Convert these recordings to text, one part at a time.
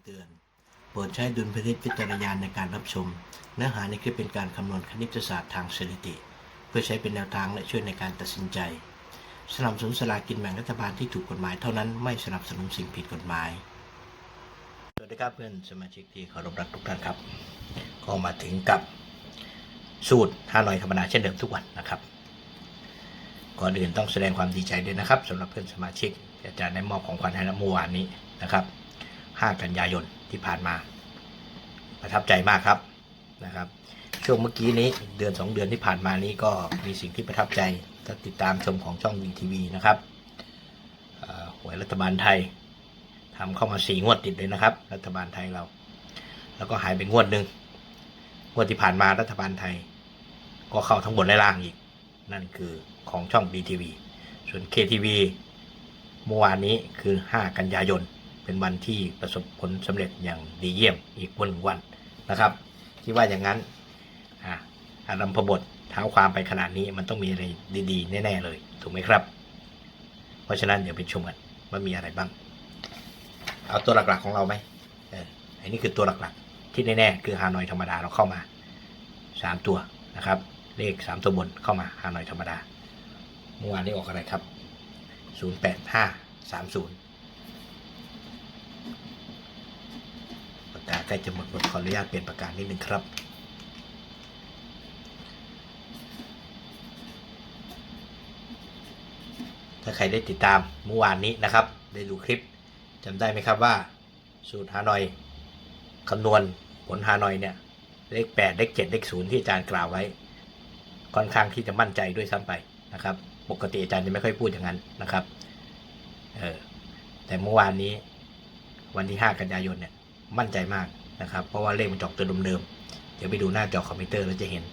ำเตือน โปรดใช้ดุลพินิจวิจารณาในการรับชม เนื้อหาในคลิปเป็นการคำนวณคณิตศาสตร์ทางสถิติ เพื่อใช้เป็นแนวทางและช่วยในการตัดสินใจ สนับสนุนสลากินแบ่งรัฐบาลที่ถูกกฎหมายเท่านั้นไม่สนับสนุนสิ่งผิดกฎหมาย สวัสดีครับเพื่อนสมาชิกที่เคารพรักทุกท่านครับ ก็มาถึงกับสูตรฮานอยธรรมดาเช่นเดิมทุกวันนะครับก่อนอื่นต้องแสดงความดีใจด้วยนะครับสำหรับเพื่อนสมาชิกอาจารย์ได้มอบของขวัญให้เมื่อวานนี้นะครับ 5 กันยายนที่ผ่านมา ประทับใจมากครับนะครับ ช่วงเมื่อกี้นี้เดือน 2 เดือนที่ผ่านมานี้ก็มีสิ่งที่ประทับใจถ้าติดตามชมของช่องวีทีวีนะครับหวยรัฐบาลไทยทำเข้ามาสี่งวดติดเลยนะครับ รัฐบาลไทยเรา แล้วก็หายไปงวดหนึ่งงวดที่ผ่านมารัฐบาลไทย ก็เข้าทั้งบนและล่างอีก นั่นคือของช่อง BTV ส่วน KTV เมื่อวานนี้คือ 5 กันยายน เป็นวันที่ประสบผลสำเร็จอย่างดีเยี่ยมอีกวันหนึ่งวันนะครับที่ว่าอย่างนั้นอ่าอารัมพบทเท้าความไปขนาดนี้มันต้องมีอะไรดีๆ แน่ ๆ เลย ถูกไหมครับ เพราะฉะนั้นเดี๋ยวไปชมกันว่ามีอะไรบ้าง เอาตัวหลักๆของเราไหมเอออันนี้คือตัวหลักๆ ที่แน่ๆคือฮานอยธรรมดาเราเข้ามา 3 ตัวนะครับ เลข 3 ตัวบนเข้ามาฮานอยธรรมดาเมื่อวานนี้ออกอะไรครับ 08530 ปากกา ใกล้จะหมดหมดขออนุญาตเปลี่ยนปากกานิดนึงครับถ้าใครได้ติดตามเมื่อวานนี้นะครับ ได้ดูคลิปจำได้ไหมครับว่า สูตรฮานอยคำนวณผลฮานอยเนี่ย เลข 8 เลข 7 เลข 0 ที่อาจารย์กล่าวไว้ ค่อนข้างที่จะมั่นใจด้วยซ้ำไปนะครับ ปกติอาจารย์จะไม่ค่อยพูดอย่างนั้นนะครับเออแต่เมื่อวานนี้วันที่ 5 กันยายนเนี่ย มั่นใจมาก นะครับ เพราะว่าเลขมันจอกตัวเดิมๆเดี๋ยวไปดูหน้าจอคอมพิวเตอร์แล้วจะเห็น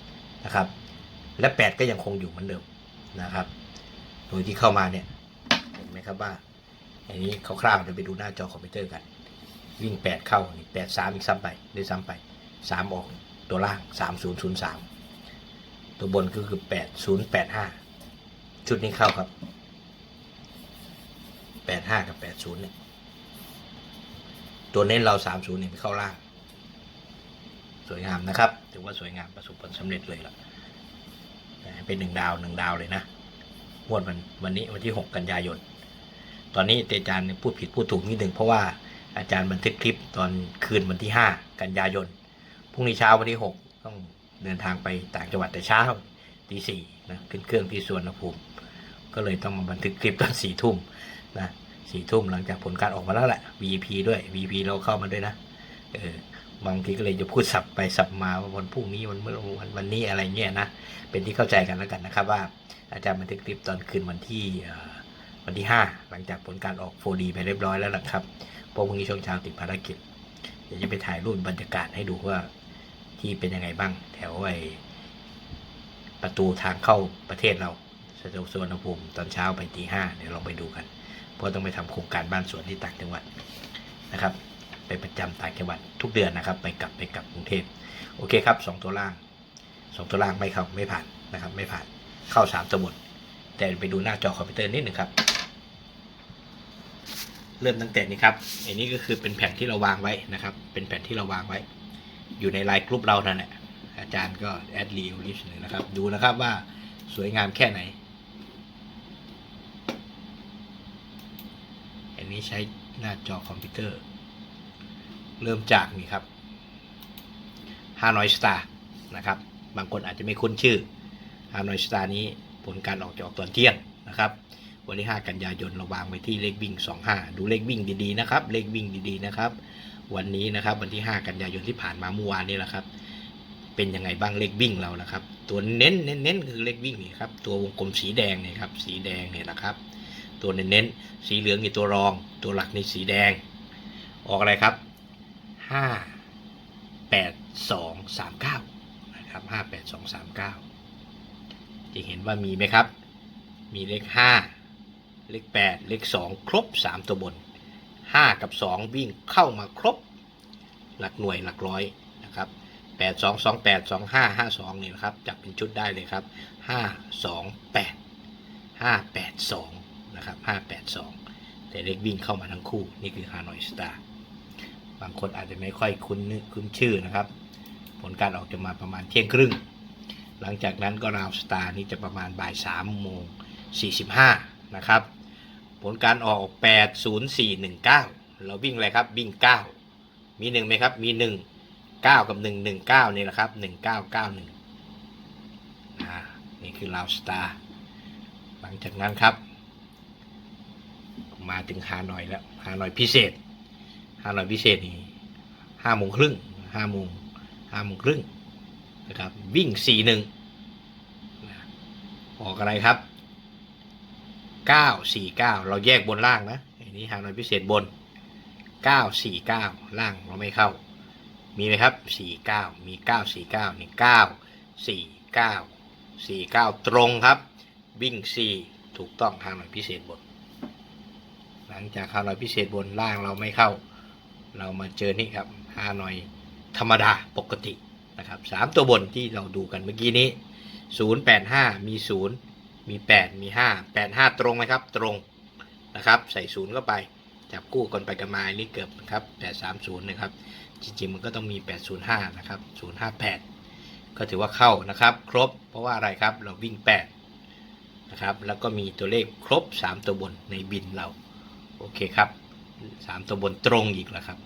นะครับ และ 8 ก็ยังคงอยู่เหมือนเดิมนะครับ โดยที่เข้ามาเนี่ยเห็นไหมครับว่าอันนี้คร่าวๆเดี๋ยวไปดูหน้าจอคอมพิวเตอร์กัน วิ่ง 8 เข้านี่8 3อีกซ้ำไปด้วยซ้ำไป 3 ออกตัวล่าง 3003 ตัวบนก็คือ 8085 ชุดนี้เข้าครับ 85 กับ 80เนี่ยตัวเน้นเรา 30เนี่ยไปเข้าล่าง สวยงามนะครับ ถือว่าสวยงามประสบผลสำเร็จเลยล่ะเป็นหนึ่งดาวหนึ่งดาวเลยนะงวดวันวันนี้วันที่ 6 กันยายน ตอนนี้อาจารย์พูดผิดพูดถูกนิดหนึ่งเพราะว่าอาจารย์บันทึกคลิปตอนคืนวันที่ 5 กันยายน พรุ่งนี้เช้าวันที่ 6 ต้องเดินทางไปต่างจังหวัดแต่เช้าตีสี่นะขึ้นเครื่องที่สวนภูมิ ก็เลยต้องมาบันทึกคลิปตอนสี่ทุ่มนะสี่ทุ่มหลังจากผลการออกมาแล้วแหละ VP ด้วย VP เราเข้ามาด้วยนะ เออ บางทีก็เลยจะพูดสับไปสับมาว่าวันพรุ่งนี้วันเมื่อวันวันนี้อะไรเงี้ยนะเป็นที่เข้าใจกันแล้วกันนะครับว่าอาจารย์บันทึกคลิปตอนคืนวันที่วันที่ 5 หลังจากผลการออก 4D ไปเรียบร้อยแล้วนะครับพราะพรุ่งนี้ช่วงเช้าติดภารกิจเดี๋ยวจะไปถ่ายรูปบรรยากาศให้ดูว่าที่เป็นยังไงบ้าง แถวไอ้ประตูทางเข้าประเทศเราสจสวนภูมิตอนเช้าไปตีห้าเดี๋ยวลองไปดูกัน เพราะต้องไปทำโครงการบ้านสวนที่ต่างจังหวัดนะครับ ไปประจำต่างจังหวัดทุกเดือนนะครับ ไปกลับไปกลับกรุงเทพโอเคครับสองตัวล่างสองตัวล่างไม่เข้าไม่ผ่านนะครับ ไม่ผ่านเข้าสามตัวบน แต่ไปดูหน้าจอคอมพิวเตอร์นิดหนึ่งครับ เริ่มตั้งแต่นี้ครับอันนี้ก็คือเป็นแผ่นที่เราวางไว้นะครับ เป็นแผ่นที่เราวางไว้ อยู่ในไลน์กลุ่มเรานั่นแหละอาจารย์ก็แอดลีลิชเลยนะครับ ดูนะครับว่าสวยงามแค่ไหนอันนี้ใช้หน้าจอคอมพิวเตอร์ เริ่มจากนี่ครับฮานอยสตาร์นะครับ บางคนอาจจะไม่คุ้นชื่อฮานอยสตาร์นี้ผลการออกจะออกตอนเที่ยงนะครับ วันที่ 5 กันยายนเราวางไว้ที่เลขวิ่ง 25 ดูเลขวิ่งดีๆนะครับ เลขวิ่งดีๆนะครับ วันนี้นะครับวันที่ 5 กันยายนที่ผ่านมาเมื่อวานนี้แหละครับ เป็นยังไงบ้างเลขวิ่งเรานะครับ ตัวเน้นเน้นเน้นคือเลขวิ่งนี่ครับ ตัววงกลมสีแดงเนี่ยครับ สีแดงเนี่ยนะครับ ตัวเน้นเน้นสีเหลืองนี่ตัวรอง ตัวหลักนี่สีแดง ออกอะไรครับ 5 8 2 3 9นะครับ5 8 2 3 9จะเห็นว่ามีไหมครับ มีเลข5เลข8เลข2ครบ3ตัวบน5กับ2วิ่งเข้ามาครบ หลักหน่วยหลักร้อยนะครับ8 2 2 8 2 5 5 2นี่นะครับจับเป็นชุดได้เลยครับ5 2 8 5 8 2นะครับ5 8 2แต่เลขวิ่งเข้ามาทั้งคู่ นี่คือฮานอยสตาร์ บางคนอาจจะไม่ค่อยคุ้นคุ้นชื่อนะครับ ผลการออกจะมาประมาณเที่ยงครึ่ง หลังจากนั้นก็ราวสตาร์นี่จะประมาณบ่ายสามโมงสี่สิบห้านะครับ ผลการออกแปดศูนย์สี่หนึ่งเก้าเราวิ่งอะไรครับวิ่งเก้ามีหนึ่งไหมครับ มีหนึ่งเก้ากับหนึ่งหนึ่งเก้านี่แหละครับหนึ่งเก้าเก้าหนึ่งนี่คือราวสตาร์หลังจากนั้นครับ มาถึงฮานอยแล้วฮานอยพิเศษ ฮานอยพิเศษนี่ห้าโมงครึ่งห้าโมงห้าโมงครึ่งนะครับ วิ่งสี่หนึ่งออกอะไรครับเก้าสี่เก้าเราแยกบนล่างนะอันนี้ฮานอยพิเศษบนเก้าสี่เก้าล่างเราไม่เข้า มีไหมครับสี่เก้ามีเก้าสี่เก้านี่เก้าสี่เก้าสี่เก้าตรงครับวิ่งสี่ถูกต้องฮานอยพิเศษบน หลังจากฮานอยพิเศษบนล่างเราไม่เข้า เรามาเจอนี่ครับฮานอยธรรมดาปกตินะครับสามตัวบนที่เราดูกันเมื่อกี้นี้ศูนย์แปดห้ามีศูนย์มีแปดมีห้าแปดห้าตรงไหมครับ ตรงนะครับใส่ศูนย์เข้าไป จับกู้กันไปกันมาอันนี่เกือบครับแปดสามศูนย์นะครับ จริงๆ มันก็ต้องมีแปดศูนย์ห้านะครับศูนย์ห้าแปดก็ถือว่าเข้านะครับ ครบเพราะว่าอะไรครับเราวิ่งแปดนะครับ แล้วก็มีตัวเลขครบสามตัวบนในบินเรา โอเคครับสามตัวบนตรงอีกแล้วครับ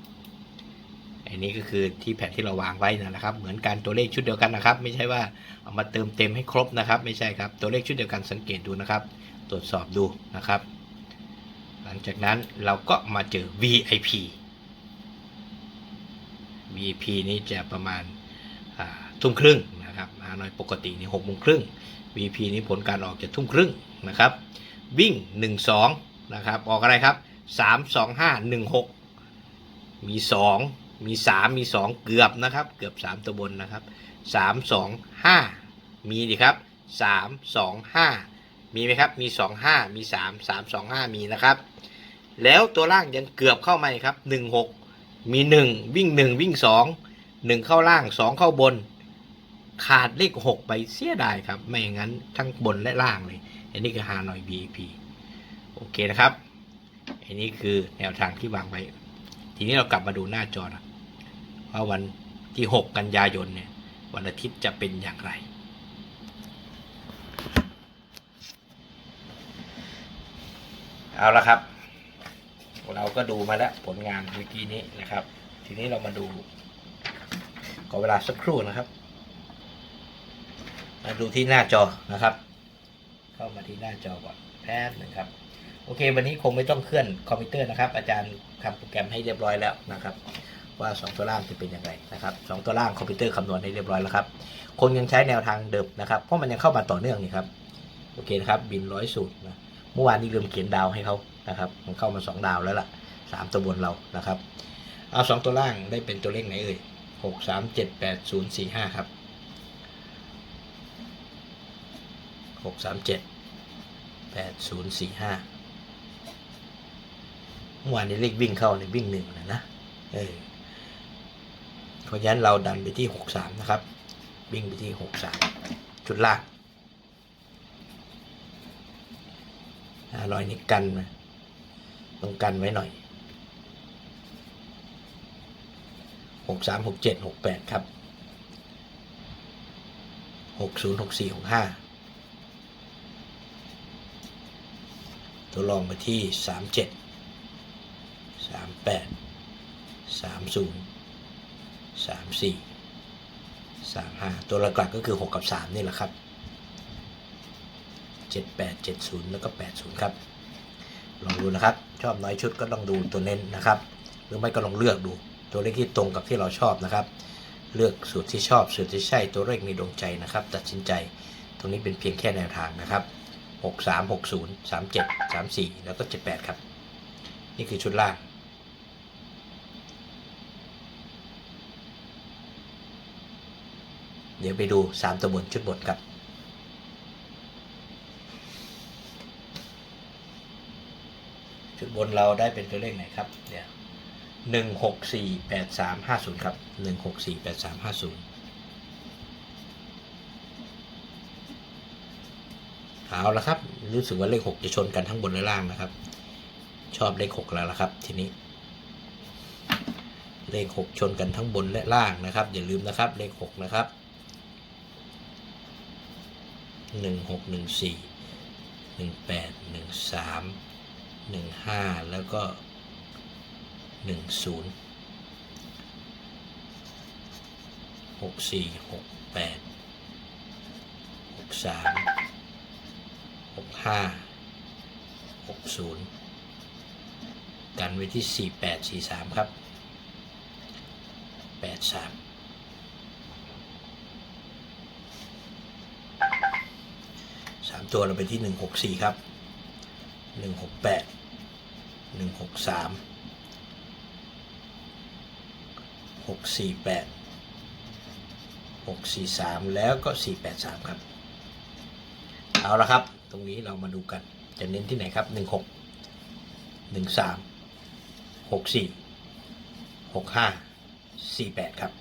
อันนี้ก็คือที่แผนที่เราวางไว้นะครับ เหมือนกันตัวเลขชุดเดียวกันนะครับ ไม่ใช่ว่าเอามาเติมเต็มให้ครบนะครับ ไม่ใช่ครับ ตัวเลขชุดเดียวกันสังเกตดูนะครับ ตรวจสอบดูนะครับ หลังจากนั้นเราก็มาเจอ VIP VIP นี้จะประมาณทุ่มครึ่งนะครับฮานอยปกตินี่หกโมงครึ่ง VIP นี้ผลการออกจะทุ่มครึ่งนะครับ วิ่ง 1 2 นะครับ ออกอะไรครับ 3 2 5 1 6 มี 2 มี3มี2เกือบนะครับ เกือบ3ตัวบนนะครับ3 2 5มีดิครับ3 2 5มีไหมครับ มี2 5มี3 3 2 5มีนะครับ แล้วตัวล่างยังเกือบเข้ามาอีกครับ1 6มี1วิ่ง1วิ่ง2 1เข้าล่าง2เข้าบน ขาดเลข6ไปเสียดายครับ ไม่อย่างนั้นทั้งบนและล่างเลย อันนี้คือฮานอย VIP โอเคนะครับ อันนี้คือแนวทางที่วางไว้ ทีนี้เรากลับมาดูหน้าจอนะ ว่าวันที่ 6 กันยายนเนี่ยวันอาทิตย์จะเป็นอย่างไร เอาละครับ เราก็ดูมาแล้วผลงานเมื่อกี้นี้นะครับ ทีนี้เรามาดูขอเวลาสักครู่นะครับ มาดูที่หน้าจอนะครับ เข้ามาที่หน้าจอก่อนแป๊บนึงครับโอเค วันนี้คงไม่ต้องเคลื่อนคอมพิวเตอร์นะครับ อาจารย์ทำโปรแกรมให้เรียบร้อยแล้วนะครับ ว่า 2 ตัวล่างจะเป็นยังไงนะครับสองตัวล่างคอมพิวเตอร์คำนวณให้เรียบร้อยแล้วครับคงยังใช้แนวทางเดิมนะครับเพราะมันยังเข้ามาต่อเนื่องนี่ครับโอเคนะครับบินร้อยสูตรนะเมื่อวานนี้ลืมเขียนดาวให้เขานะครับมันเข้ามา 2 ดาวแล้วล่ะสามตัวบนเรานะครับเอาสองตัวล่างได้เป็นตัวเลขไหนเอ่ยหกสามเจ็ดแปดศูนย์สี่ห้าครับหกสามเจ็ดแปดศูนย์สี่ห้าเมื่อวานนี้เลขวิ่งเข้าในวิ่งหนึ่งนะนะเออ ราะฉะนั้นเราดันไปที่หกสามนะครับ วิ่งไปที่หกสามจุดล่างรอยนี้กันต้องกันไว้หน่อยหกสามหกเจ็ดหกแปดครับหกศูนย์หกสี่หกห้าตัวรองไปที่สามเจ็ดสามแปด สามสี่สามห้าตัวหลักๆก็คือหกกับสามนี่แหละครับเจ็ดแปดเจ็ดศูนย์แล้วก็แปดศูนย์ครับ ลองดูนะครับ ชอบน้อยชุดก็ต้องดูตัวเน้นนะครับ หรือไม่ก็ลองเลือกดูตัวเลขที่ตรงกับที่เราชอบนะครับ เลือกสูตรที่ชอบสูตรที่ใช่ตัวเลขในดวงใจนะครับ ตัดสินใจตรงนี้เป็นเพียงแค่แนวทางนะครับหกสามหกศูนย์สามเจ็ดสามสี่แล้วก็เจ็ดแปดครับ นี่คือชุดล่าง เดี๋ยวไปดูสามตัวบนชุดบนครับชุดบนเราได้เป็นตัวเลขไหนครับเนี่ยหนึ่งหกสี่แปดสามห้าศูนย์ครับหนึ่งหกสี่แปดสามห้าศูนย์เอาละครับ รู้สึกว่าเลขหกจะชนกันทั้งบนและล่างนะครับ ชอบเลขหกแล้วละครับ ทีนี้ เลขหกชนกันทั้งบนและล่างนะครับ อย่าลืมนะครับ เลขหกนะครับ 16 14 18 13 15 แล้วก็ 10 64 68 63 65 60 กันไว้ที่ 48 43 ครับ 83 สามตัวเราไปที่หนึ่งหกสี่ครับหนึ่งหกแปดหนึ่งหกสามหกสี่แปดหกสี่สามแล้วก็สี่แปดสามครับ เอาละครับ ตรงนี้เรามาดูกัน จะเน้นที่ไหนครับหนึ่งหกหนึ่งสามหกสี่หกห้าสี่แปดครับ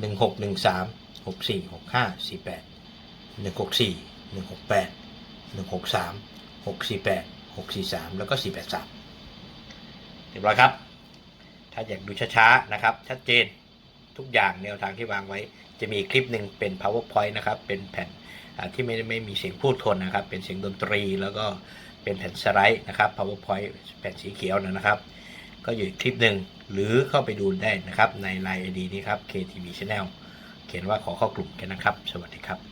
หนึ่งหกหนึ่งสามหกสี่หกห้าสี่แปดหนึ่งหกสี่ หนึ่งหกแปดหนึ่งหกสามหกสี่แปดหกสี่สามแล้วก็สี่แปดสามเรียบร้อยครับ ถ้าอยากดูช้าๆ นะครับ ชัดเจนทุกอย่างแนวทางที่วางไว้ จะมีคลิปหนึ่งเป็น powerpoint นะครับ เป็นแผ่นที่ไม่ไม่มีเสียงพูดคนนะครับ เป็นเสียงดนตรีแล้วก็เป็นแผ่นสไลด์นะครับ powerpoint แผ่นสีเขียวนะครับ ก็อยู่คลิปหนึ่งหรือเข้าไปดูได้นะครับ ใน Line ID นี้ครับ KTV Channel เขียนว่าขอเข้ากลุ่มกันนะครับ สวัสดีครับ